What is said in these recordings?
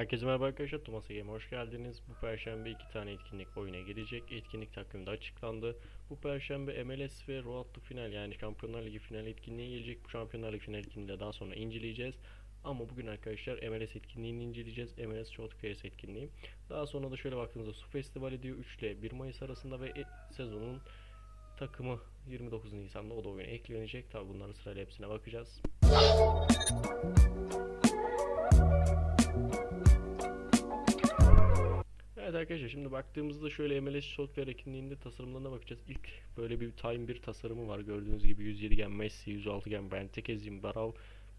Herkese merhaba arkadaşlar, Thomas Game'e hoş geldiniz. Bu perşembe iki tane etkinlik oyuna gelecek. Etkinlik takvimi de açıklandı. Bu perşembe MLS ve Road Final yani Şampiyonlar Ligi final etkinliği gelecek. Bu Şampiyonlar Ligi final etkinliğini de daha sonra inceleyeceğiz. Ama bugün arkadaşlar MLS etkinliğini inceleyeceğiz. MLS Showcase etkinliği. Daha sonra da şöyle baktığımızda Su Festivali diyor 3 ile 1 Mayıs arasında ve e- sezonun takımı 29 Nisan'da o da oyuna eklenecek. Tabi bunların sırayla hepsine bakacağız. Evet arkadaşlar şimdi baktığımızda şöyle MLS Software etkinliğinde tasarımlarına bakacağız. İlk böyle bir Time 1 tasarımı var. Gördüğünüz gibi 107 gen Messi, 106 gen Benteke, Zimbarov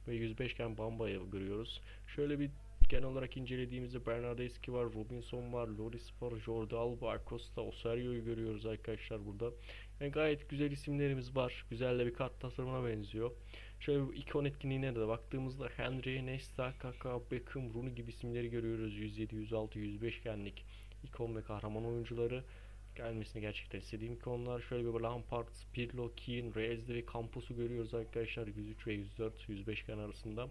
ve 105 gen Bamba'yı görüyoruz. Şöyle bir genel olarak incelediğimizde Bernardeschi var, Robinson var, Loris var, Jordi Alba, Acosta, Osario'yu görüyoruz arkadaşlar burada. Yani gayet güzel isimlerimiz var. Güzel de bir kart tasarımına benziyor. Şöyle ikon etkinliğine de baktığımızda Henry, Nesta, Kaka, Beckham, Rooney gibi isimleri görüyoruz. 107, 106, 105 genlik ikon ve kahraman oyuncuları gelmesini gerçekten istediğim ikonlar. Şöyle bir Lampard, Pirlo, Keane, Reez'de ve Campos'u görüyoruz arkadaşlar 103 ve 104, 105 gen arasında.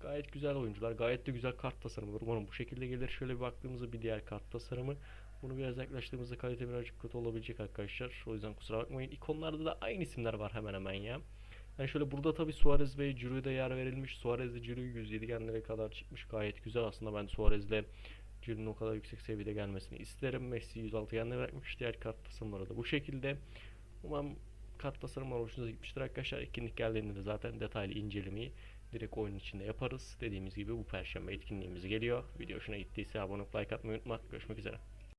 Gayet güzel oyuncular. Gayet de güzel kart tasarımları. Umarım bu şekilde gelir. Şöyle bir baktığımızda bir diğer kart tasarımı. Bunu biraz yaklaştığımızda kalite birazcık kötü olabilecek arkadaşlar. O yüzden kusura bakmayın. İkonlarda da aynı isimler var hemen hemen ya. Yani şöyle burada tabi Suarez ve da yer verilmiş. Suarez ve Giroud 107 genlere kadar çıkmış. Gayet güzel aslında ben Suarez'le Giroud'un o kadar yüksek seviyede gelmesini isterim. Messi 106 genle bırakmış. Diğer kart tasarımları da bu şekilde. Umarım kart tasarımları hoşunuza gitmiştir arkadaşlar. Etkinlik geldiğinde de zaten detaylı incelemeyi direkt oyun içinde yaparız. Dediğimiz gibi bu perşembe etkinliğimiz geliyor. Video hoşuna gittiyse abone olup like atmayı unutma. Görüşmek üzere.